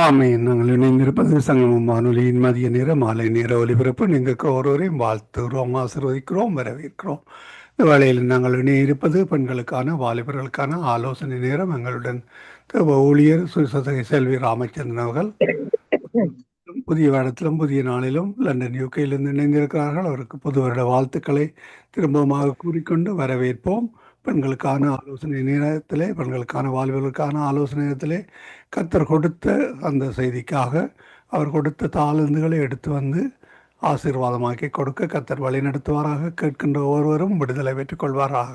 ஆமென். நாங்கள் இணைந்திருப்பது சங்கமம் வானொலியின் மதிய நேர மாலை நேர ஒலிபரப்பு. நீங்கள் ஒருவரையும் வாழ்த்துகிறோம் ஆசிர்வதிக்கிறோம் வரவேற்கிறோம். இந்த வேளையில் நாங்கள் இணையிருப்பது பெண்களுக்கான வாலிபர்களுக்கான ஆலோசனை நேரம். எங்களுடன் ஊழியர் சுசதகை செல்வி ராமச்சந்திரன் அவர்கள். புதிய வேடத்திலும் புதிய நாளிலும் லண்டன் யூகேயிலிருந்து இணைந்திருக்கிறார்கள். அவருக்கு புது வருட வாழ்த்துக்களை திரும்பமாக கூறிக்கொண்டு வரவேற்போம். பெண்களுக்கான ஆலோசனை நேரத்திலே பெண்களுக்கான வாழ்வுகளுக்கான ஆலோசனை நேரத்திலே கத்தர் கொடுத்த அந்த செய்திக்காக அவர் கொடுத்த தாளந்துகளை எடுத்து வந்து ஆசீர்வாதமாக்கி கொடுக்க கத்தர் வழி நடத்துவாராக. கேட்கின்ற ஒவ்வொருவரும் விடுதலை பெற்றுக் கொள்வாராக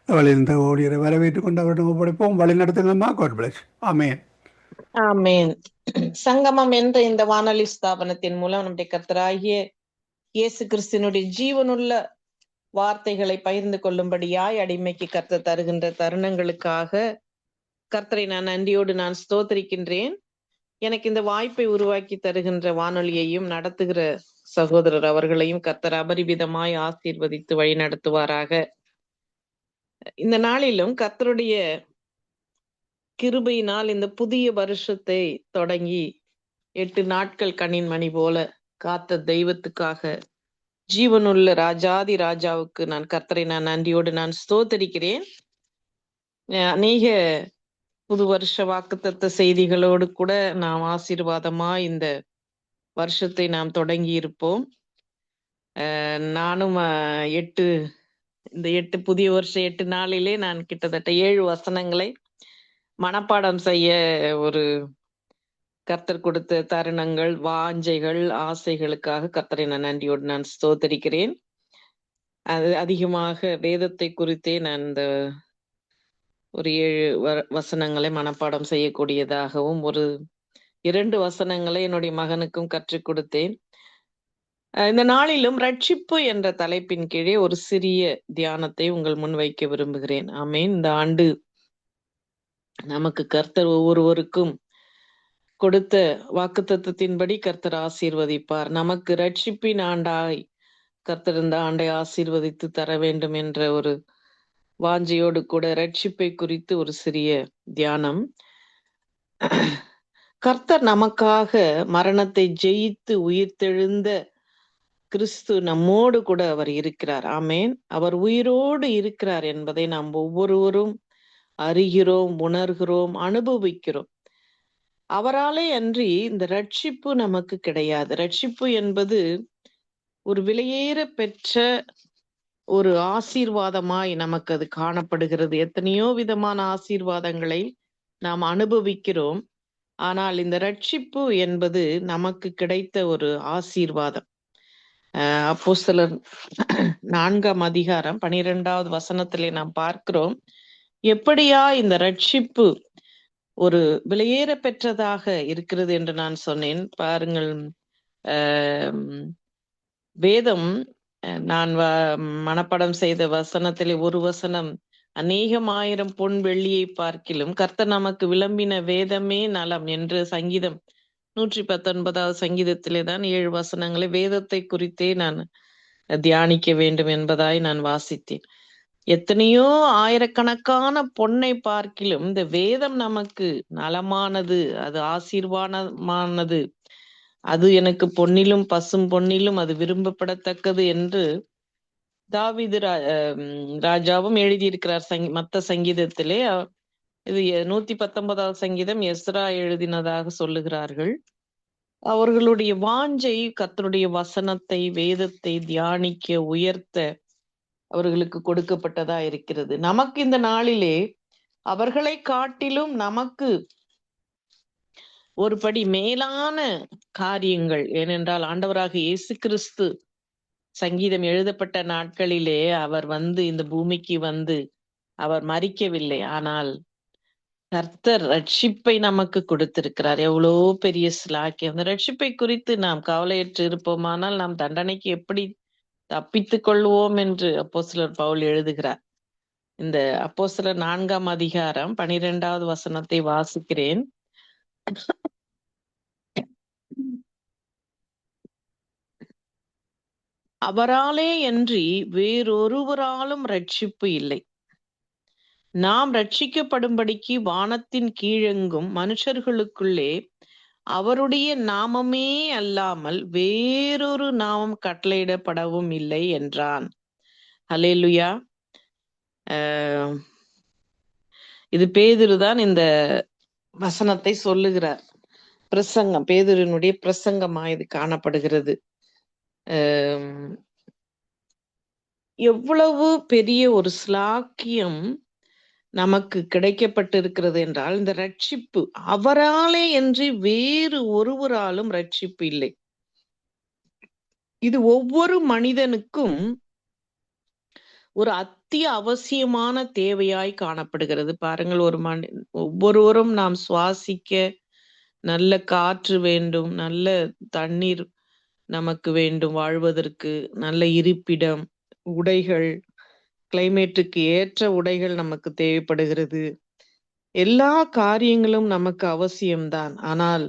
இந்த வழியில் இந்த ஊழியரை வரவேற்றுக் கொண்டு அவரிடம் ஒப்படைப்போம். வழி நடத்துங்கம்மா பிளஸ். ஆமேன். ஆமேன். சங்கமம் என்ற இந்த வானொலி ஸ்தாபனத்தின் மூலம் நம்முடைய கத்தராகிய இயேசு கிறிஸ்தினுடைய ஜீவனுள்ள வார்த்தைகளை பகிர்ந்து கொள்ளும்படியாய் அடிமைக்கு கர்த்தர் தருகின்ற தருணங்களுக்காக கர்த்தரை நான் நன்றியோடு நான் ஸ்தோத்தரிக்கின்றேன். எனக்கு இந்த வாய்ப்பை உருவாக்கி தருகின்ற வானொலியையும் நடத்துகிற சகோதரர் அவர்களையும் கர்த்தர் அபரிவிதமாய் ஆசீர்வதித்து வழி நடத்துவாராக இந்த நாளிலும் கர்த்தருடைய கிருபையினால் இந்த புதிய வருஷத்தை தொடங்கி எட்டு நாட்கள் கண்ணின் மணி போல காத்த தெய்வத்துக்காக ஜீவனுள்ள ராஜாதி ராஜாவுக்கு நான் கர்த்தரை நான் நன்றியோடு நான் ஸ்தோத்தரிக்கிறேன். அநேக புது வருஷ வாக்குத்தத்த செய்திகளோடு கூட நாம் ஆசீர்வாதமா இந்த வருஷத்தை நாம் தொடங்கி இருப்போம் நானும் எட்டு இந்த எட்டு புதிய வருஷம் எட்டு நாளிலே நான் கிட்டத்தட்ட ஏழு வசனங்களை மனப்பாடம் செய்ய ஒரு கர்த்தர் கொடுத்த தருணங்கள் வாஞ்சைகள் ஆசைகளுக்காக கர்த்தரை நான் நன்றியோடு நான் ஸ்தோத்தரிக்கிறேன். அது அதிகமாக வேதத்தை குறித்தே நான் இந்த ஒரு ஏழு வசனங்களை மனப்பாடம் செய்யக்கூடியதாகவும் ஒரு இரண்டு வசனங்களை என்னுடைய மகனுக்கும் கற்றுக் கொடுத்தேன். இந்த நாளிலும் ரட்சிப்பு என்ற தலைப்பின் கீழே ஒரு சிறிய தியானத்தை உங்கள் முன் வைக்க விரும்புகிறேன். ஆமேன். இந்த ஆண்டு நமக்கு கர்த்தர் ஒவ்வொருவருக்கும் கொடுத்த வாக்குத்தத்தின்படி கர்த்தர் ஆசீர்வதிப்பார். நமக்கு ரட்சிப்பின் ஆண்டாய் கர்த்தர் இந்த ஆண்டை ஆசீர்வதித்து தர வேண்டும் என்ற ஒரு வாஞ்சையோடு கூட ரட்சிப்பை குறித்து ஒரு சிறிய தியானம். கர்த்தர் நமக்காக மரணத்தை ஜெயித்து உயிர்த்தெழுந்த கிறிஸ்து நம்மோடு கூட அவர் இருக்கிறார். ஆமேன். அவர் உயிரோடு இருக்கிறார் என்பதை நாம் ஒவ்வொருவரும் அறிகிறோம் உணர்கிறோம் அனுபவிக்கிறோம். அவராலே அன்றி இந்த ரட்சிப்பு நமக்கு கிடையாது. ரட்சிப்பு என்பது ஒரு விலையேற பெற்ற ஒரு ஆசீர்வாதமாய் நமக்கு அது காணப்படுகிறது. எத்தனையோ விதமான ஆசீர்வாதங்களை நாம் அனுபவிக்கிறோம். ஆனால் இந்த ரட்சிப்பு என்பது நமக்கு கிடைத்த ஒரு ஆசீர்வாதம். அப்போ சிலர் நான்காம் அதிகாரம் பனிரெண்டாவது வசனத்திலே நாம் பார்க்கிறோம். எப்படியா இந்த ரட்சிப்பு ஒரு விலையேற பெற்றதாக இருக்கிறது என்று நான் சொன்னேன். பாருங்கள் வேதம் நான் மனப்படம் செய்த வசனத்திலே ஒரு வசனம் அநேகம் ஆயிரம் பொன் வெள்ளியை பார்க்கிலும் கர்த்தர் நமக்கு விளம்பின வேதமே நலம் என்று சங்கீதம் நூற்றி பத்தொன்பதாவது சங்கீதத்திலே தான் ஏழு வசனங்களை வேதத்தை குறித்தே நான் தியானிக்க வேண்டும் என்பதாய் நான் வாசித்தேன். எத்தனையோ ஆயிரக்கணக்கான பொன்னை பார்க்கிலும் இந்த வேதம் நமக்கு நலமானது அது ஆசீர்வாதமானது அது எனக்கு பொன்னிலும் பசும் பொன்னிலும் அது விரும்பப்படத்தக்கது என்று தாவிது ராஜாவும் எழுதியிருக்கிறார் சங்கி மத்த சங்கீதத்திலே. இது நூத்தி பத்தொன்பதாவது சங்கீதம் எஸ்ரா எழுதினதாக சொல்லுகிறார்கள். அவர்களுடைய வாஞ்சை கத்தருடைய வசனத்தை வேதத்தை தியானிக்க உயர்த்த அவர்களுக்கு கொடுக்கப்பட்டதா இருக்கிறது. நமக்கு இந்த நாளிலே அவர்களை காட்டிலும் நமக்கு ஒரு படி மேலான காரியங்கள் ஏனென்றால் ஆண்டவராக இயேசு கிறிஸ்து சங்கீதம் எழுதப்பட்ட நாட்களிலே அவர் வந்து இந்த பூமிக்கு வந்து அவர் மறிக்கவில்லை ஆனால் கர்த்தர் ரட்சிப்பை நமக்கு கொடுத்திருக்கிறார். எவ்வளோ பெரிய ஸ்லாக்கியம் அந்த ரட்சிப்பை குறித்து நாம் கவலையற்று இருப்போமானால் நாம் தண்டனைக்கு எப்படி தப்பித்துக் கொள்வோம் என்று அப்போ சிலர் பவுல் எழுதுகிறார். இந்த அப்போ சிலர் நான்காம் அதிகாரம் பனிரெண்டாவது வசனத்தை வாசிக்கிறேன். அவராலே அன்றி வேறொருவராலும் ரட்சிப்பு இல்லை. நாம் ரட்சிக்கப்படும்படிக்கு வானத்தின் கீழெங்கும் மனுஷர்களுக்குள்ளே அவருடைய நாமமே அல்லாமல் வேறொரு நாமம் கட்டளையிடப்படவும் இல்லை என்றான். அலேலுயா ஆஹ் இது பேதுருதான் இந்த வசனத்தை சொல்லுகிறார். பிரசங்கம் பேதுருனுடைய பிரசங்கமா இது காணப்படுகிறது. ஆஹ் எவ்வளவு பெரிய ஒரு ஸ்லாக்கியம் நமக்கு கிடைக்கப்பட்டிருக்கிறது என்றால் இந்த ரட்சிப்பு அவராலே என்று வேறு ஒருவராலும் ரட்சிப்பு இல்லை. இது ஒவ்வொரு மனிதனுக்கும் ஒரு அத்திய அவசியமான தேவையாய் காணப்படுகிறது. பாருங்கள் ஒரு மனி ஒவ்வொருவரும் நாம் சுவாசிக்க நல்ல காற்று வேண்டும் நல்ல தண்ணீர் நமக்கு வேண்டும் வாழ்வதற்கு நல்ல இருப்பிடம் உடைகள் கிளைமேட்டுக்கு ஏற்ற உடைகள் நமக்கு தேவைப்படுகிறது. எல்லா காரியங்களும் நமக்கு அவசியம்தான். ஆனால்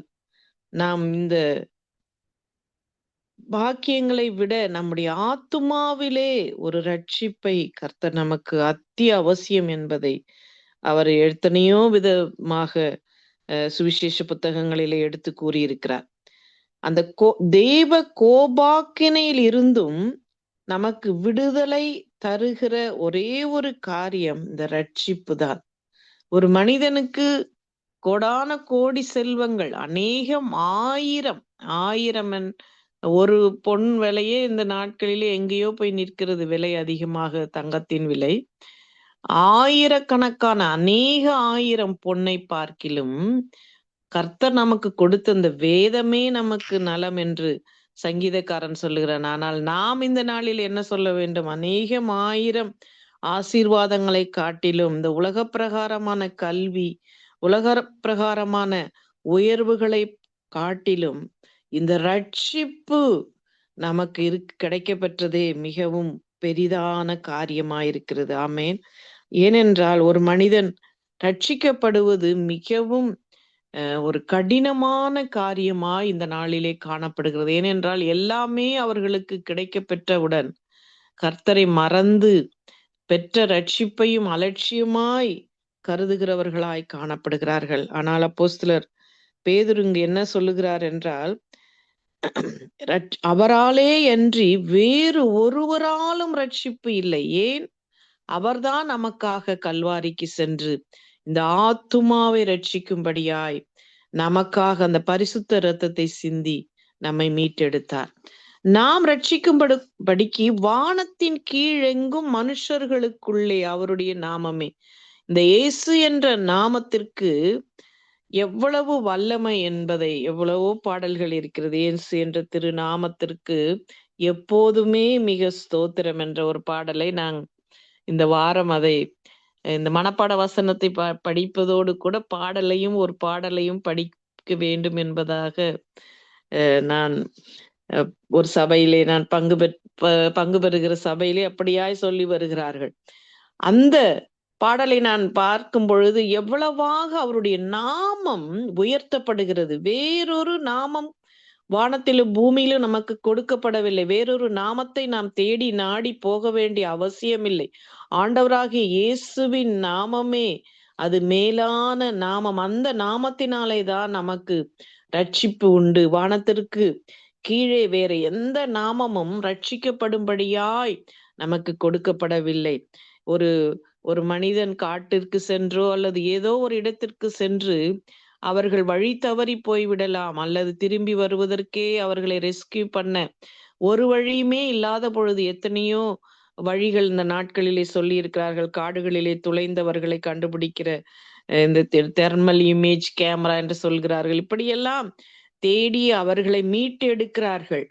நாம் இந்த பாக்கியங்களை விட நம்முடைய ஆத்துமாவிலே ஒரு ரட்சிப்பை கர்த்தர் நமக்கு அத்தி அவசியம் என்பதை அவர் எத்தனையோ விதமாக அஹ், சுவிசேஷ புத்தகங்களிலே எடுத்து கூறியிருக்கிறார். அந்த கோ தெய்வ கோபாக்கினையில் இருந்தும் நமக்கு விடுதலை தருகிற ஒரே ஒரு காரியம் இந்த ரட்சிப்பு தான். ஒரு மனிதனுக்கு கோடான கோடி செல்வங்கள் அநேகம் ஆயிரம் ஆயிரம் ஒரு பொன் விலையே இந்த நாட்களிலே எங்கேயோ போய் நிற்கிறது விலை அதிகமாக தங்கத்தின் விலை. ஆயிரக்கணக்கான அநேக ஆயிரம் பொன்னை பார்க்கிலும் கர்த்தர் நமக்கு கொடுத்த இந்த வேதமே நமக்கு நலம் என்று சங்கீதக்காரன் சொல்லுகிறான் ஆனால் நாம் இந்த நாளில் என்ன சொல்ல வேண்டும்? அநேகம் ஆயிரம் ஆசீர்வாதங்களை காட்டிலும் இந்த உலக பிரகாரமான கல்வி உலக பிரகாரமான உயர்வுகளை காட்டிலும் இந்த ரட்சிப்பு நமக்கு இரு கிடைக்கப்பெற்றதே மிகவும் பெரிதான காரியமாயிருக்கிறது. ஆமேன். ஏனென்றால் ஒரு மனிதன் ரட்சிக்கப்படுவது மிகவும் ஒரு கடினமான காரியமாய் இந்த நாளிலே காணப்படுகிறது. ஏனென்றால் எல்லாமே அவர்களுக்கு கிடைக்கப் பெற்றவுடன் கர்த்தரை மறந்து பெற்ற ரட்சிப்பையும் அலட்சியமாய் கருதுகிறவர்களாய் காணப்படுகிறார்கள். ஆனால் அப்போஸ்தலர் பேதுரு இங்கு என்ன சொல்லுகிறார் என்றால் அவராலே அன்றி வேறு ஒருவராலும் ரட்சிப்பு இல்லை. ஏன்? அவர்தான் நமக்காக கல்வாரிக்கு சென்று இந்த ஆத்துமாவை ரட்சிக்கும்படியாய் நமக்காக அந்த பரிசுத்த ரத்தத்தை சிந்தி நம்மை மீட்டெடுத்தார். நாம் ரட்சிக்கும்படு படிக்கு வானத்தின் கீழெங்கும் மனுஷர்களுக்குள்ளே அவருடைய நாமமே. இந்த இயேசு என்ற நாமத்திற்கு எவ்வளவு வல்லமை என்பதை எவ்வளவோ பாடல்கள் இருக்கிறது. இயேசு என்ற திருநாமத்திற்கு எப்போதுமே மிக ஸ்தோத்திரம் என்ற ஒரு பாடலை நான் இந்த வாரம் அதை இந்த மனப்பாட வசனத்தை ப படிப்பதோடு கூட பாடலையும் ஒரு பாடலையும் படிக்க வேண்டும் என்பதாக அஹ், நான் அஹ், ஒரு சபையிலே நான் பங்கு பெற் பங்கு பெறுகிற சபையிலே அப்படியாய் சொல்லி வருகிறார்கள். அந்த பாடலை நான் பார்க்கும் பொழுது எவ்வளவாக அவருடைய நாமம் உயர்த்தப்படுகிறது. வேறொரு நாமம் வானத்திலும் பூமியிலும் நமக்கு கொடுக்கப்படவில்லை. வேறொரு நாமத்தை நாம் தேடி நாடி போக வேண்டிய அவசியமில்லை. ஆண்டவராகிய இயேசுவின் நாமமே அது மேலான நாமம். அந்த நாமத்தினாலே தான் நமக்கு ரட்சிப்பு உண்டு. வானத்திற்கு கீழே வேற எந்த நாமமும் ரட்சிக்கப்படும்படியாய் நமக்கு கொடுக்கப்படவில்லை. ஒரு ஒரு மனிதன் காட்டிற்கு சென்றோ அல்லது ஏதோ ஒரு இடத்திற்கு சென்று அவர்கள் வழி தவறி போய்விடலாம். அல்லது திரும்பி வருவதற்கே அவர்களை ரெஸ்கியூ பண்ண. ஒரு வழியுமே இல்லாத பொழுது எத்தனையோ வழிகள் இந்த நாட்களிலே சொல்லி இருக்கிறார்கள் காடுகளிலே துளைந்தவர்களை கண்டுபிடிக்கிற இந்த தெர்மல் இமேஜ் கேமரா என்று சொல்கிறார்கள். இப்படியெல்லாம் தேடி அவர்களை மீட்டெடுக்கிறார்கள்.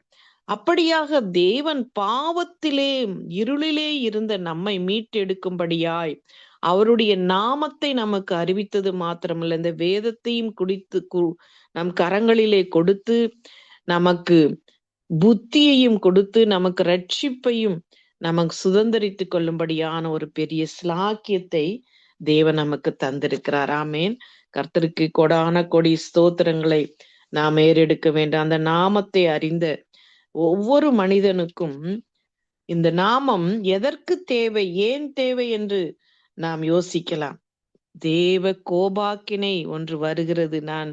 அப்படியாக தேவன் பாவத்திலே இருளிலே இருந்த நம்மை மீட்டெடுக்கும்படியாய் அவருடைய நாமத்தை நமக்கு அறிவித்தது மாத்திரமல்ல. இந்த வேதத்தையும் குடித்து கு- நம் கரங்களிலே கொடுத்து நமக்கு புத்தியையும் கொடுத்து நமக்கு ரட்சிப்பையும் நமக்கு சுதந்திரித்து கொள்ளும்படியான ஒரு பெரிய ஸ்லாக்கியத்தை தேவன் நமக்கு தந்திருக்கிறார். ஆமேன். கர்த்தருக்கு கொடான கொடி ஸ்தோத்திரங்களை நாம் ஏறெடுக்க வேண்டும். அந்த நாமத்தை அறிந்த ஒவ்வொரு மனிதனுக்கும் இந்த நாமம் எதற்கு தேவை ஏன் தேவை என்று நாம் யோசிக்கலாம். தேவ கோபாக்கினை ஒன்று வருகிறது. நான்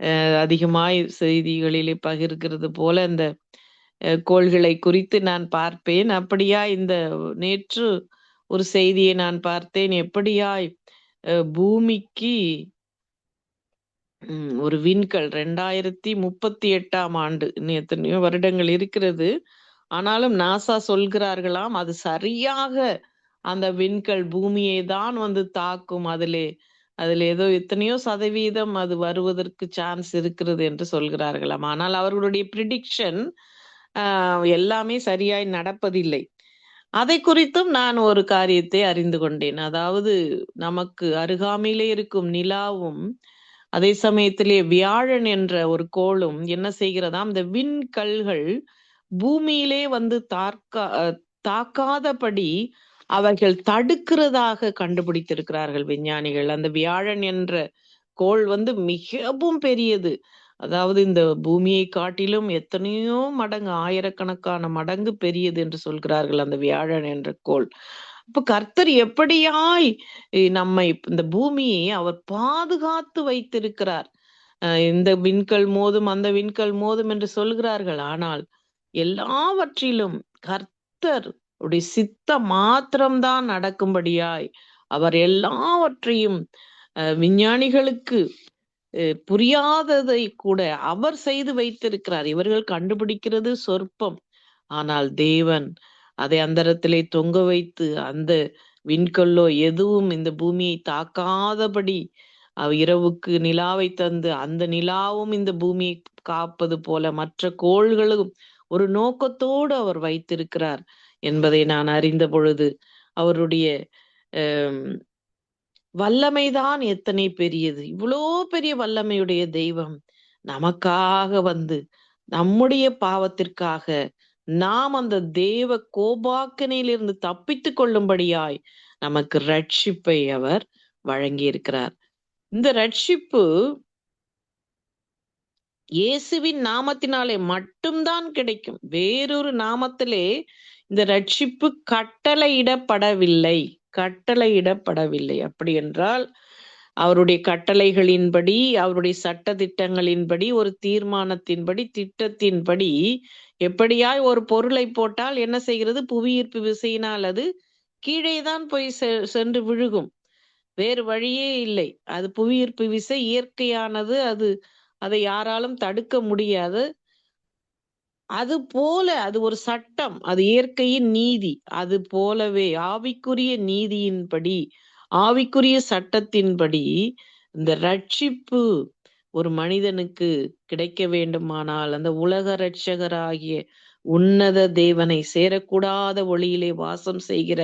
அஹ், அதிகமாய் செய்திகளிலே பகிர்கிறது போல இந்த அஹ், கோள்களை குறித்து நான் பார்ப்பேன். அப்படியா இந்த நேற்று ஒரு செய்தியை நான் பார்த்தேன். எப்படியாய் அஹ், பூமிக்கு ஒரு விண்கல் ரெண்டாயிரத்தி முப்பத்தி எட்டாம் ஆண்டு இன்னும் எத்தனையோ வருடங்கள் இருக்கிறது. ஆனாலும் நாசா சொல்கிறார்களாம். அது சரியாக அந்த விண்கல் பூமியை தான் வந்து தாக்கும் அதிலே. அதில் ஏதோ எத்தனையோ சதவீதம் அது வருவதற்கு சான்ஸ் இருக்கிறது என்று சொல்கிறார்களாம். ஆனால் அவர்களுடைய ப்ரிடிக்ஷன் எல்லாமே சரியாய் நடப்பதில்லை. அதை குறித்தும் நான் ஒரு காரியத்தை அறிந்து கொண்டேன். அதாவது நமக்கு அருகாமையிலே இருக்கும் நிலாவும் அதே சமயத்திலே வியாழன் என்ற ஒரு கோளும் என்ன செய்கிறதாம்? இந்த விண்கல்கள் பூமியிலே வந்து தாக்கா தாக்காதபடி அவர்கள் தடுக்கிறதாக கண்டுபிடித்திருக்கிறார்கள் விஞ்ஞானிகள். அந்த வியாழன் என்ற கோள் வந்து மிகவும் பெரியது. அதாவது இந்த பூமியை காட்டிலும் எத்தனையோ மடங்கு ஆயிரக்கணக்கான மடங்கு பெரியது என்று சொல்கிறார்கள் அந்த வியாழன் என்ற கோள். அப்ப கர்த்தர் எப்படியாய் இ- நம்மை இந்த பூமியை அவர் பாதுகாத்து வைத்திருக்கிறார். அஹ் இந்த விண்கல் மோதும் அந்த விண்கல் மோதும் என்று சொல்கிறார்கள். ஆனால் எல்லாவற்றிலும் கர்த்தர் உடைய சித்த மாத்திரம்தான் நடக்கும்படியாய் அவர் எல்லாவற்றையும் அஹ், விஞ்ஞானிகளுக்கு அஹ், புரியாததை கூட அவர் செய்து வைத்திருக்கிறார். இவர்கள் கண்டுபிடிக்கிறது சொற்பம். ஆனால் தேவன் அதை அந்தரத்திலே தொங்க வைத்து அந்த விண்கல்லோ எதுவும் இந்த பூமியை தாக்காதபடி அவ் இரவுக்கு நிலாவை தந்து அந்த நிலாவும் இந்த பூமியை காப்பது போல மற்ற கோள்களும் ஒரு நோக்கத்தோடு அவர் வைத்திருக்கிறார். என்பதை நான் அறிந்த பொழுது அவருடைய வல்லமைதான் எத்தனை பெரியது. இவ்வளோ பெரிய வல்லமையுடைய தெய்வம் நமக்காக வந்து நம்முடைய பாவத்திற்காக நாம் அந்த தேவ கோபாக்கனையிலிருந்து தப்பித்துக் கொள்ளும்படியாய் நமக்கு ரட்சிப்பை அவர் வழங்கி இருக்கிறார் இந்த ரட்சிப்பு இயேசுவின் நாமத்தினாலே மட்டும்தான் கிடைக்கும். வேறொரு நாமத்திலே இந்த ரட்சிப்பு கட்டளையிடப்படவில்லை. கட்டளையிடப்படவில்லை. அப்படி என்றால் அவருடைய கட்டளைகளின்படி அவருடைய சட்ட திட்டங்களின்படி ஒரு தீர்மானத்தின்படி திட்டத்தின்படி எப்படியாய் ஒரு பொருளை போட்டால் என்ன செய்கிறது? புவியீர்ப்பு விசையினால் அது கீழேதான் போய் செ- சென்று விழுகும். வேறு வழியே இல்லை. அது புவியீர்ப்பு விசை இயற்கையானது அது அதை யாராலும் தடுக்க முடியாது. அது போல அது ஒரு சட்டம் அது இயற்கையின் நீதி. அது போலவே ஆவிக்குரிய நீதியின்படி ஆவிக்குரிய சட்டத்தின்படி இந்த ரட்சிப்பு ஒரு மனிதனுக்கு கிடைக்க வேண்டுமானால் அந்த உலக ரட்சகராகிய உன்னத தேவனை சேரக்கூடாத ஒளியிலே வாசம் செய்கிற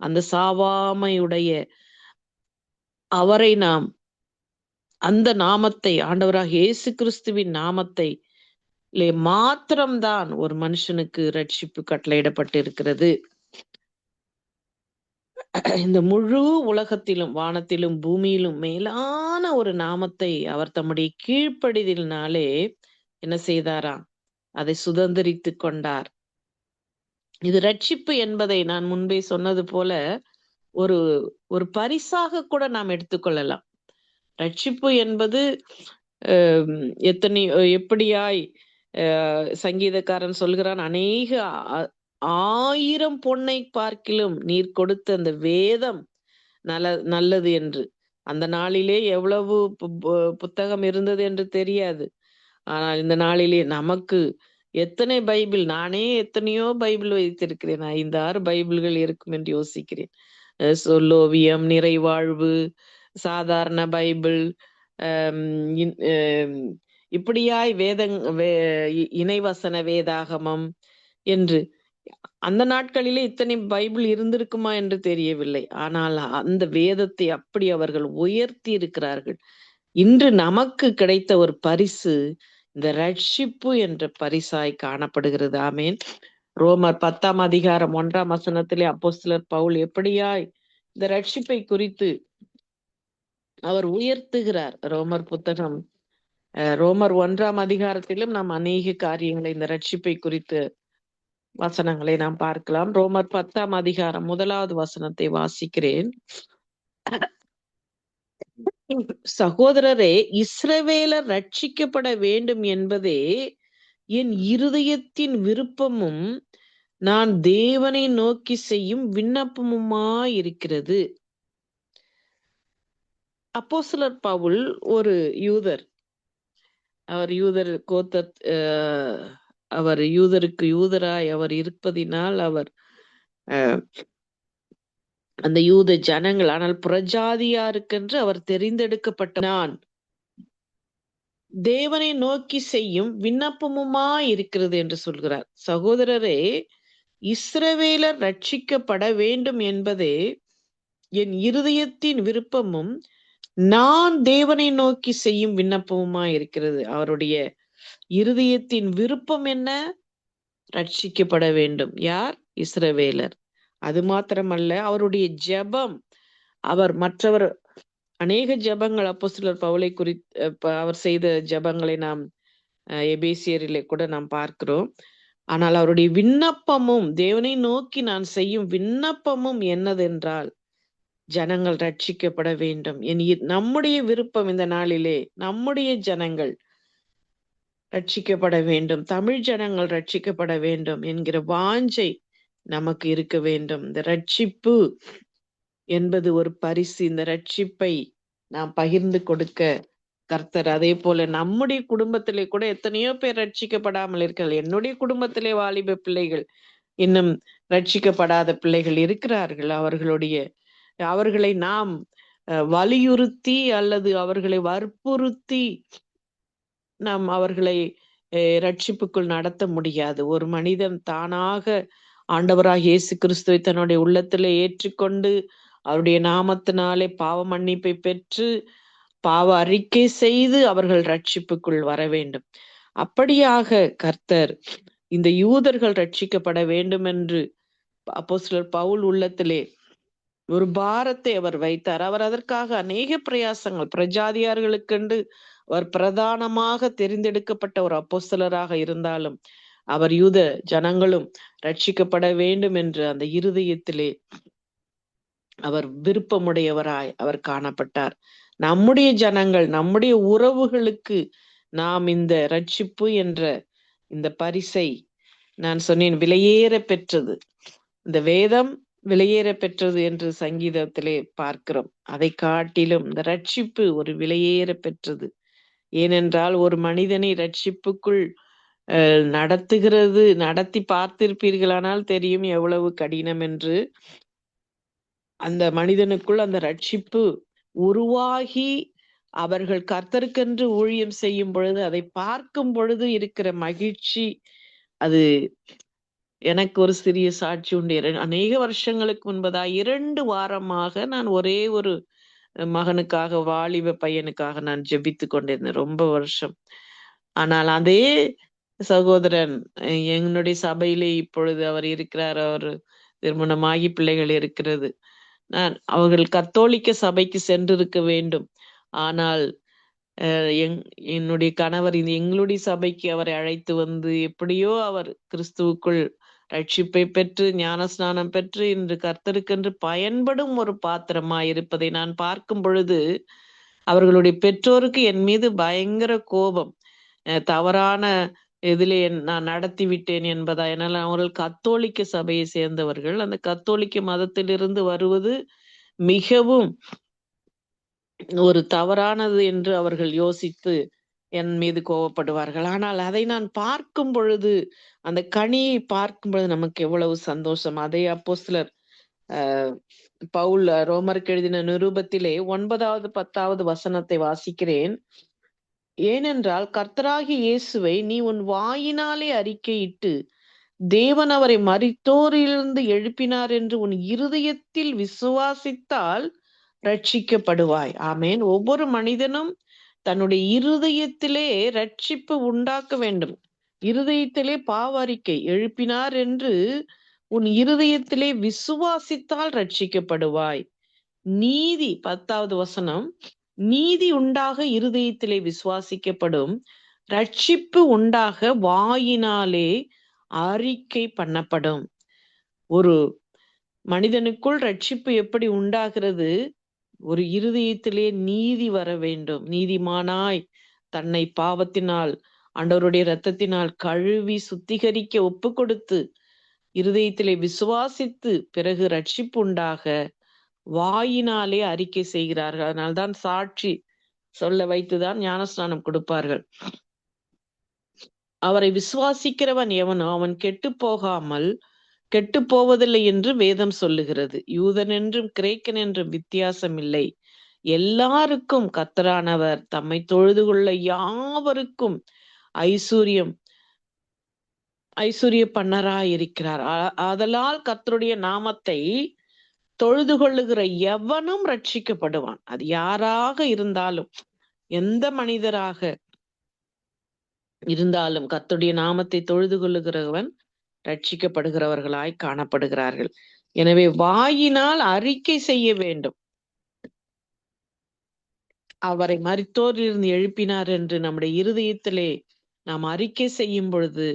அந்த சாவாமையுடைய அவரை நாம் அந்த நாமத்தை ஆண்டவராக இயேசு கிறிஸ்துவின் நாமத்தை மாத்திரம்தான் ஒரு மனுஷனுக்கு ரட்சிப்பு கட்டளையிடப்பட்டு இருக்கிறது இந்த முழு உலகத்திலும் வானத்திலும் பூமியிலும் மேலான ஒரு நாமத்தை அவர் தம்முடைய கீழ்ப்படிதலினாலே என்ன செய்தாராம் அதை சுதந்திரித்து கொண்டார். இது ரட்சிப்பு என்பதை நான் முன்பே சொன்னது போல ஒரு ஒரு பரிசாக கூட நாம் எடுத்துக்கொள்ளலாம். ரட்சிப்பு என்பது எத்தனை எப்படியாய் அஹ், சங்கீதக்காரன் சொல்கிறான் அநேக ஆயிரம் பொன்னை பார்க்கிலும் நீர் கொடுத்த அந்த வேதம் நல்ல நல்லது என்று. அந்த நாளிலே எவ்வளவு பு- பு- புத்தகம் இருந்தது என்று தெரியாது. ஆனால் இந்த நாளிலே நமக்கு எத்தனை பைபிள் நானே எத்தனையோ பைபிள் வைத்திருக்கிறேன் ஐந்து ஆறு பைபிள்கள் இருக்கும் என்று யோசிக்கிறேன். சொல்லோவியம் நிறைவாழ்வு சாதாரண பைபிள் இப்படியாய் வேதங் வே- இ- இணைவசன வேதாகமம் என்று. அந்த நாட்களிலே இத்தனை பைபிள் இருந்திருக்குமா என்று தெரியவில்லை. ஆனால் அந்த வேதத்தை அப்படி அவர்கள் உயர்த்தி இருக்கிறார்கள் இன்று நமக்கு கிடைத்த ஒரு பரிசு இந்த ரட்சிப்பு என்ற பரிசாய் காணப்படுகிறது. ஆமேன். ரோமர் பத்தாம் அதிகாரம் ஒன்றாம் வசனத்திலே அப்போஸ்தலர் பவுல் எப்படியாய் இந்த ரட்சிப்பை குறித்து அவர் உயர்த்துகிறார். ரோமர் புத்தகம் ரோமர் ஒன்றாம் அதிகாரத்திலும் நாம் அநேக காரியங்களை இந்த ரட்சிப்பை குறித்து வசனங்களை நாம் பார்க்கலாம். ரோமர் பத்தாம் அதிகாரம் முதலாவது வசனத்தை வாசிக்கிறேன். சகோதரரே இஸ்ரவேலர் ரட்சிக்கப்பட வேண்டும் என்பதே என் இருதயத்தின் விருப்பமும் நான் தேவனை நோக்கி செய்யும் விண்ணப்பமுமா இருக்கிறது அப்போ சிலர் பவுல் ஒரு யூதர். அவர் யூதர் கோத்த அவர் யூதருக்கு யூதராய் அவர் இருப்பதினால் அவர் அந்த யூத ஜனங்கள் ஆனால் புறஜாதியாருக்கென்று அவர் தெரிந்தெடுக்கப்பட்ட நான் தேவனை நோக்கி செய்யும் விண்ணப்பமுமா இருக்கிறது என்று சொல்கிறார். சகோதரரே இஸ்ரவேலர் ரட்சிக்கப்பட வேண்டும் என்பதே என் இருதயத்தின் விருப்பமும் நான் தேவனை நோக்கி செய்யும் விண்ணப்பமுமா இருக்கிறது? அவருடைய இருதயத்தின் விருப்பம் என்ன? ரட்சிக்கப்பட வேண்டும். யார்? இஸ்ரவேலர். அது மாத்திரமல்ல அவருடைய ஜெபம். அவர் மற்றவர் அநேக ஜெபங்கள் சிலர் பவுலை குறி அவர் செய்த ஜெபங்களை நாம் அஹ், எபேசியரிலே கூட நாம் பார்க்கிறோம். ஆனால் அவருடைய விண்ணப்பமும் தேவனை நோக்கி நான் செய்யும் விண்ணப்பமும் என்னதென்றால் ஜனங்கள் ரட்சிக்கப்பட வேண்டும். என் இ- நம்முடைய விருப்பம் இந்த நாளிலே நம்முடைய ஜனங்கள் ரட்சிக்கப்பட வேண்டும். தமிழ் ஜனங்கள் ரட்சிக்கப்பட வேண்டும் என்கிற வாஞ்சை நமக்கு இருக்க வேண்டும். இந்த ரட்சிப்பு என்பது ஒரு பரிசு. இந்த ரட்சிப்பை நாம் பகிர்ந்து கொடுக்க கர்த்தர். அதே போல நம்முடைய குடும்பத்திலே கூட எத்தனையோ பேர் ரட்சிக்கப்படாமல் இருக்கிறார்கள். என்னுடைய குடும்பத்திலே வாலிப பிள்ளைகள் இன்னும் ரட்சிக்கப்படாத பிள்ளைகள் இருக்கிறார்கள். அவர்களுடைய அவர்களை நாம் அஹ், வலியுறுத்தி அல்லது அவர்களை வற்புறுத்தி நாம் அவர்களை அஹ், ரட்சிப்புக்குள் நடத்த முடியாது. ஒரு மனிதன் தானாக ஆண்டவராக இயேசு கிறிஸ்துவை தன்னுடைய உள்ளத்திலே ஏற்றுக்கொண்டு அவருடைய நாமத்தினாலே பாவ மன்னிப்பை பெற்று பாவ அறிக்கை செய்து அவர்கள் ரட்சிப்புக்குள் வர வேண்டும். அப்படியாக கர்த்தர் இந்த யூதர்கள் ரட்சிக்கப்பட வேண்டும் என்று சிலர் பவுல் உள்ளத்திலே ஒரு பாரத்தை அவர் வைத்தார். அவர் அதற்காக அநேக பிரயாசங்கள் பிரஜாதியார்களுக்கென்று அவர் பிரதானமாக தெரிந்தெடுக்கப்பட்ட ஒரு அப்போஸ்தலராக இருந்தாலும் அவர் யூத ஜனங்களும் ரட்சிக்கப்பட வேண்டும் என்று அந்த இருதயத்திலே அவர் விருப்பமுடையவராய் அவர் காணப்பட்டார். நம்முடைய ஜனங்கள் நம்முடைய உறவுகளுக்கு நாம் இந்த ரட்சிப்பு என்ற இந்த பரிசை நான் சொன்னேன் விலையேற பெற்றது. இந்த வேதம் விலையேற பெற்றது என்று சங்கீதத்திலே பார்க்கிறோம். அதை காட்டிலும் இந்த ரட்சிப்பு ஒரு விலையேற பெற்றது. ஏனென்றால் ஒரு மனிதனை ரட்சிப்புக்குள் அஹ், நடத்துகிறது நடத்தி பார்த்திருப்பீர்களானால் தெரியும் எவ்வளவு கடினம் என்று. அந்த மனிதனுக்குள் அந்த ரட்சிப்பு உருவாகி அவர்கள் கர்த்தருக்கென்று ஊழியம் செய்யும் பொழுது அதை பார்க்கும் பொழுது இருக்கிற மகிழ்ச்சி அது எனக்கு ஒரு சிறிய சாட்சி உண்டு. இர- அநேக வருஷங்களுக்கு முன்பதா இரண்டு வாரமாக நான் ஒரே ஒரு மகனுக்காக வாலிப பையனுக்காக நான் ஜெபித்து கொண்டிருந்தேன் ரொம்ப வருஷம். ஆனால் அதே சகோதரன் என்னுடைய சபையிலே இப்பொழுது அவர் இருக்கிறார் அவர் திருமணமாகி பிள்ளைகள் இருக்கிறது. நான் அவர்கள் கத்தோலிக்க சபைக்கு சென்றிருக்க வேண்டும். ஆனால் அஹ், எங் என்னுடைய கணவர் இது எங்களுடைய சபைக்கு அவரை அழைத்து வந்து எப்படியோ அவர் கிறிஸ்துவுக்குள் ரட்சிப்பை பெற்று ஞானஸ்நானம் பெற்று இன்று கர்த்தருக்கென்று பயன்படும் ஒரு பாத்திரமாய் இருப்பதை நான் பார்க்கும் பொழுது அவர்களுடைய பெற்றோருக்கு என் மீது பயங்கர கோபம். அஹ், தவறான இதிலே என்- நான் நடத்தி விட்டேன் என்பதா? என்னால் அவர்கள் கத்தோலிக்க சபையை சேர்ந்தவர்கள். அந்த கத்தோலிக்க மதத்திலிருந்து வருவது மிகவும் ஒரு தவறானது என்று அவர்கள் யோசித்து என் மீது கோவப்படுவார்கள். ஆனால் அதை நான் பார்க்கும் பொழுது அந்த கனியை பார்க்கும் பொழுது நமக்கு எவ்வளவு சந்தோஷம். அதே அப்போ சிலர் பவுல் ரோமருக்கு எழுதின நிருபத்திலே ஒன்பதாவது பத்தாவது வசனத்தை வாசிக்கிறேன். ஏனென்றால் கர்த்தராகி இயேசுவை நீ உன் வாயினாலே அறிக்கையிட்டு தேவன் அவரை மறித்தோரிலிருந்து எழுப்பினார் என்று உன் இருதயத்தில் விசுவாசித்தால் ரட்சிக்கப்படுவாய். ஆமேன். ஒவ்வொரு மனிதனும் தன்னுடைய இருதயத்திலே ரட்சிப்பு உண்டாக்க வேண்டும். இருதயத்திலே பாவ அறிக்கை எழுப்பினார் என்று உன் இருதயத்திலே விசுவாசித்தால் ரட்சிக்கப்படுவாய் நீதி பத்தாவது வசனம் நீதி உண்டாக இருதயத்திலே விசுவாசிக்கப்படும். ரட்சிப்பு உண்டாக வாயினாலே அறிக்கை பண்ணப்படும். ஒரு மனிதனுக்குள் ரட்சிப்பு எப்படி உண்டாகிறது? ஒரு இருதயத்திலே நீதி வர வேண்டும். நீதிமானாய் தன்னை பாவத்தினால் ஆண்டவருடைய இரத்தத்தினால் கழுவி சுத்திகரிக்க ஒப்பு கொடுத்து இருதயத்திலே விசுவாசித்து பிறகு ரட்சிப்பு உண்டாக வாயினாலே அறிக்கை செய்கிறார்கள். அதனால்தான் சாட்சி சொல்ல வைத்துதான் ஞானஸ்நானம் கொடுப்பார்கள். அவரை விசுவாசிக்கிறவன் எவனோ அவன் கெட்டு போகாமல் கெட்டு போவதில்லை என்று வேதம் சொல்லுகிறது. யூதன் என்றும் கிரேக்கன் என்றும் வித்தியாசம் இல்லை எல்லாருக்கும் கத்தரானவர் தம்மை தொழுது கொள்ள யாவருக்கும் ஐஸ்வர்யம் ஐஸ்வர்ய இருக்கிறார் ஆ- ஆதலால் கத்தருடைய நாமத்தை தொழுது கொள்ளுகிற எவனும் ரட்சிக்கப்படுவான் அது யாராக இருந்தாலும் எந்த மனிதராக இருந்தாலும் கத்துடைய நாமத்தை தொழுது கொள்ளுகிறவன் ரட்சிக்கப்படுகிறவர்களாய் காணப்படுகிறார்கள். எனவே வாயினால் அறிக்கை செய்ய வேண்டும். அவரை மரித்தோரிலிருந்து எழுப்பினார் என்று நம்முடைய இருதயத்திலே நாம் அறிக்கை செய்யும் பொழுது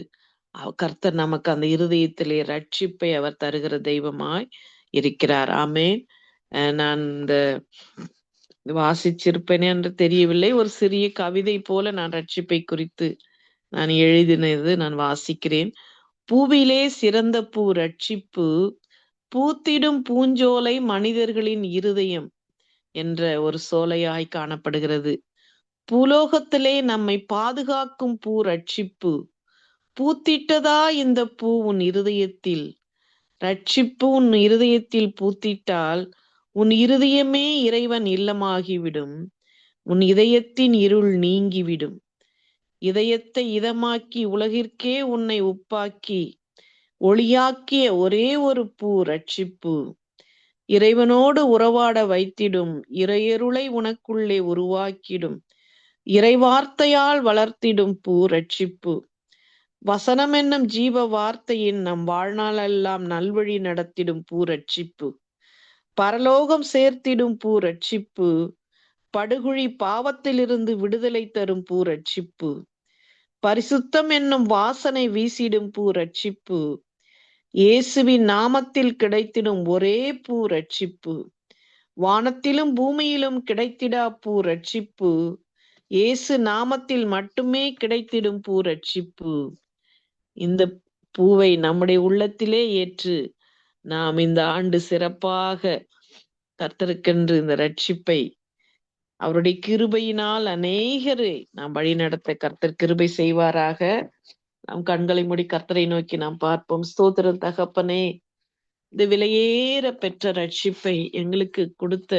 கர்த்தர் நமக்கு அந்த இருதயத்திலே ரட்சிப்பை அவர் தருகிற தெய்வமாய் இருக்கிறார். ஆமேன். நான் இந்த வாசிச்சிருப்பேனே என்று தெரியவில்லை. ஒரு சிறிய கவிதை போல நான் ரட்சிப்பை குறித்து நான் எழுதினது நான் வாசிக்கிறேன். பூவிலே சிறந்த பூ ரட்சிப்பு பூத்திடும் பூஞ்சோலை மனிதர்களின் இருதயம் என்ற ஒரு சோலையாய் காணப்படுகிறது. பூலோகத்திலே நம்மை பாதுகாக்கும் பூ ரட்சிப்பு. பூத்திட்டதா இந்த பூ உன் இருதயத்தில்? ரட்சிப்பு உன் இருதயத்தில் பூத்திட்டால் உன் இருதயமே இறைவன் இல்லமாகிவிடும். உன் இதயத்தின் இருள் நீங்கிவிடும். இதயத்தை இதமாக்கி உலகிற்கே உன்னை உப்பாக்கி ஒளியாக்கிய ஒரே ஒரு பூ ரட்சிப்பு. இறைவனோடு உறவாட வைத்திடும் இறையருளை உனக்குள்ளே உருவாக்கிடும் இறைவார்த்தையால் வளர்த்திடும் பூ ரட்சிப்பு. வசனம் என்னும் ஜீவ வார்த்தையின் நம் வாழ்நாளெல்லாம் நல்வழி நடத்திடும் பூ ரட்சிப்பு. பரலோகம் சேர்த்திடும் பூ ரட்சிப்பு. படுகுழி பாவத்திலிருந்து விடுதலை தரும் பூ ரட்சிப்பு. பரிசுத்தம் என்னும் வாசனை வீசிடும் பூ ரட்சிப்பு. இயேசுவின் நாமத்தில் கிடைத்திடும் ஒரே பூ ரட்சிப்பு. வானத்திலும் பூமியிலும் கிடைத்திடா பூ ரட்சிப்பு. இயேசு நாமத்தில் மட்டுமே கிடைத்திடும் பூ ரட்சிப்பு. இந்த பூவை நம்முடைய உள்ளத்திலே ஏற்று நாம் இந்த ஆண்டு சிறப்பாக கர்த்தருக்கென்று இந்த ரட்சிப்பை அவருடைய கிருபையினால் அநேகரை நாம் வழி நடத்த கர்த்தர் கிருபை செய்வாராக. நாம் கண்களை மூடி கர்த்தரை நோக்கி நாம் பார்ப்போம். ஸ்தோத்திரம் தகப்பனே. இந்த விலையேற பெற்ற ரட்சிப்பை எங்களுக்கு கொடுத்த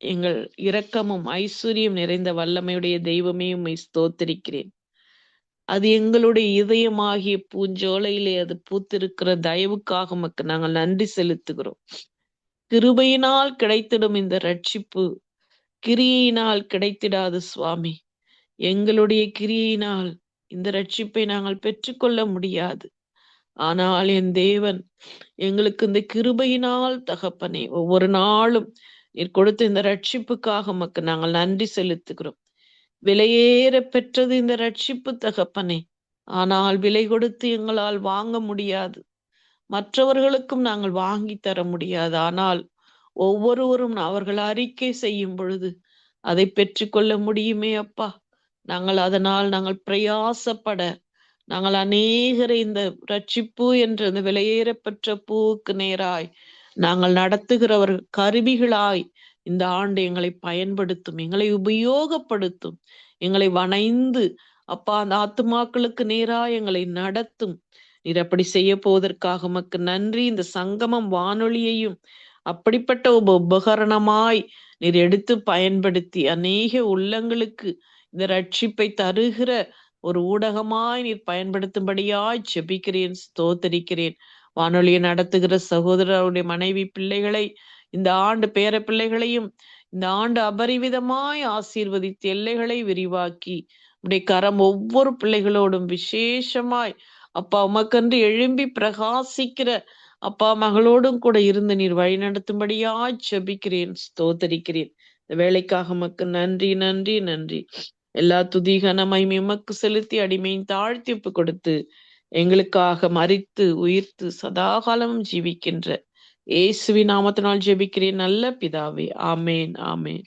எங்கள் இரக்கமும் ஐஸ்வர்யம் நிறைந்த வல்லமையுடைய தெய்வமே உண்மை ஸ்தோத்திரிக்கிறேன். அது எங்களுடைய இதயமாகிய பூஞ்சோலையிலே அது பூத்திருக்கிற தயவுக்காக உமக்கு நாங்கள் நன்றி செலுத்துகிறோம். கிருபையினால் கிடைத்திடும் இந்த ரட்சிப்பு கிரியினால் கிடைத்திடாது சுவாமி. எங்களுடைய கிரியினால் இந்த ரட்சிப்பை நாங்கள் பெற்றுக்கொள்ள முடியாது. ஆனால் என் தேவன் எங்களுக்கு இந்த கிருபையினால் தகப்பனே ஒவ்வொரு நாளும் நீர் கொடுத்த இந்த ரட்சிப்புக்காக உமக்கு நாங்கள் நன்றி செலுத்துகிறோம். விலையேற பெற்றது இந்த ரட்சிப்பு தகப்பனே ஆனால் விலை கொடுத்து எங்களால் வாங்க முடியாது. மற்றவர்களுக்கும் நாங்கள் வாங்கி தர முடியாது. ஆனால் ஒவ்வொருவரும் அவர்கள் அறிக்கை செய்யும் பொழுது அதை பெற்றுக்கொள்ள முடியுமே அப்பா. நாங்கள் அதனால் நாங்கள் பிரயாசப்பட நாங்கள் அநேகரை இந்த ரட்சிப்பு என்ற இந்த விலையேறப்பெற்ற பூவுக்கு நேராய் நாங்கள் நடத்துகிறவர் கருவிகளாய் இந்த ஆண்டு எங்களை பயன்படுத்தும் எங்களை உபயோகப்படுத்தும் எங்களை வணைந்து அப்பா அந்த ஆத்துமாக்களுக்கு நேரா எங்களை நடத்தும். நீர் அப்படி செய்ய போவதற்காக உமக்கு நன்றி. இந்த சங்கமம் வானொலியையும் அப்படிப்பட்ட உப உபகரணமாய் நீர் எடுத்து பயன்படுத்தி அநேக உள்ளங்களுக்கு இந்த ரட்சிப்பை தருகிற ஒரு ஊடகமாய் நீர் பயன்படுத்தும்படியாய் செபிக்கிறேன் ஸ்தோத்தரிக்கிறேன். வானொலியை நடத்துகிற சகோதரருடைய மனைவி பிள்ளைகளை இந்த ஆண்டு பேர பிள்ளைகளையும் இந்த ஆண்டு அபரிவிதமாய் ஆசீர்வதித்து எல்லைகளை விரிவாக்கி உடைய கரம் ஒவ்வொரு பிள்ளைகளோடும் விசேஷமாய் அப்பா உமக்கன்று எழும்பி பிரகாசிக்கிற அப்பா மகளோடும் கூட இருந்து நீர் வழி நடத்தும்படியா செபிக்கிறேன் ஸ்தோத்தரிக்கிறேன். இந்த வேலைக்காக மக்கு நன்றி நன்றி நன்றி. எல்லா துதிகன மகிமை உமக்கு செலுத்தி அடிமையின் தாழ்த்தி ஒப்பு கொடுத்து எங்களுக்காக மறித்து உயிர்த்து சதாகாலமும் ஜீவிக்கின்ற இயேசுவி நாமத்தினால் ஜெபிக்கிறேன் நல்ல பிதாவே. ஆமேன் ஆமேன்.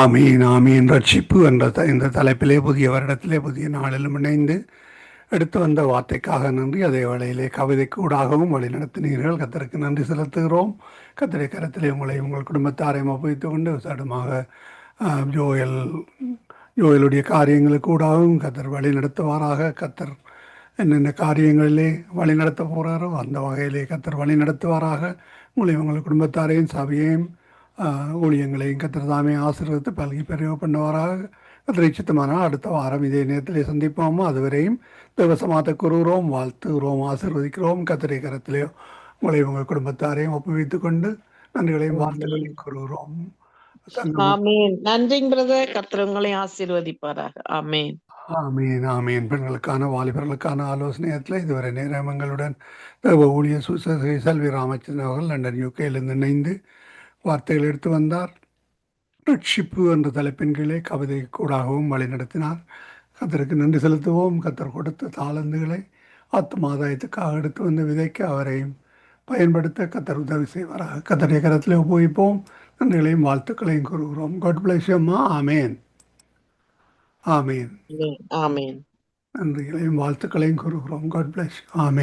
ஆமீன் ஆமீன். ரட்சிப்பு என்ற இந்த தலைப்பிலே புதிய வருடத்திலே புதிய நாளிலும் இணைந்து எடுத்து வந்த வார்த்தைக்காக நன்றி. அதே வேளையிலே கவிதைக்கு ஊடாகவும் வழி நடத்தினீர்கள். கத்தருக்கு நன்றி செலுத்துகிறோம். கத்திரை கரத்திலே உங்களை உங்கள் குடும்பத்தாரையும் ஒப்புவித்து கொண்டு சடமாக ஜோயல் ஜோயலுடைய காரியங்களுக்கு ஊடாகவும் கத்தர் வழி நடத்துவாராக. கத்தர் என்னென்ன காரியங்களிலே வழி நடத்த போகிறாரோ அந்த வகையிலே கத்தர் வழி நடத்துவாராக. உங்களை உங்கள் குடும்பத்தாரையும் சபையையும் ஊழியங்களையும் கத்தர் தாமே ஆசீர்வதித்து பல்கி பெரிய பண்ணுவாராக. கத்தரை சித்தமானால் அடுத்த வாரம் இதே நேரத்திலே சந்திப்போமோ. அதுவரையும் தேவசமாத்த கூறுகிறோம் வாழ்த்துகிறோம் ஆசீர்வதிக்கிறோம். கத்தரை கரத்திலே உங்களை உங்கள் குடும்பத்தாரையும் ஒப்புவித்துக் கொண்டு நன்றிகளையும் வாழ்த்துக்களையும் கூறுகிறோம். தங்கம் ஆமேன். நன்றிங்க பிரதர். கர்த்தர் உங்களை ஆசீர்வதிப்பாராக. ஆமேன். ஆமீன் ஆமீன். பெண்களுக்கான வாலிபர்களுக்கான ஆலோசனையத்தில் இதுவரை நேரம் எங்களுடன் தேவ ஊழிய சுசை செல்வி ராமச்சந்திரன் அவர்கள் லண்டன் இணைந்து வார்த்தைகள் எடுத்து வந்தார். ரட்சிப்பு என்ற தலைப்பின் கீழே கவிதை கூடாகவும் வழிநடத்தினார் கத்தருக்கு நன்றி செலுத்துவோம். கத்தர் கொடுத்த தாளந்துகளை ஆத்மாதாயத்துக்காக எடுத்து வந்த விதைக்கு அவரையும் பயன்படுத்த கத்தர் உதவி செய்வாராக. கத்தருடைய கரத்திலே உபயோகிப்போம். நன்றிகளையும் வாழ்த்துக்களையும் கூறுகிறோம். காட் பிளஸ் அம்மா. ஆமேன் ஆமேன் ஆமேன் நன்றிகளையும் வாழ்த்துக்களையும் கூறுகிறோம். காட் பிளஸ் ஆமேன்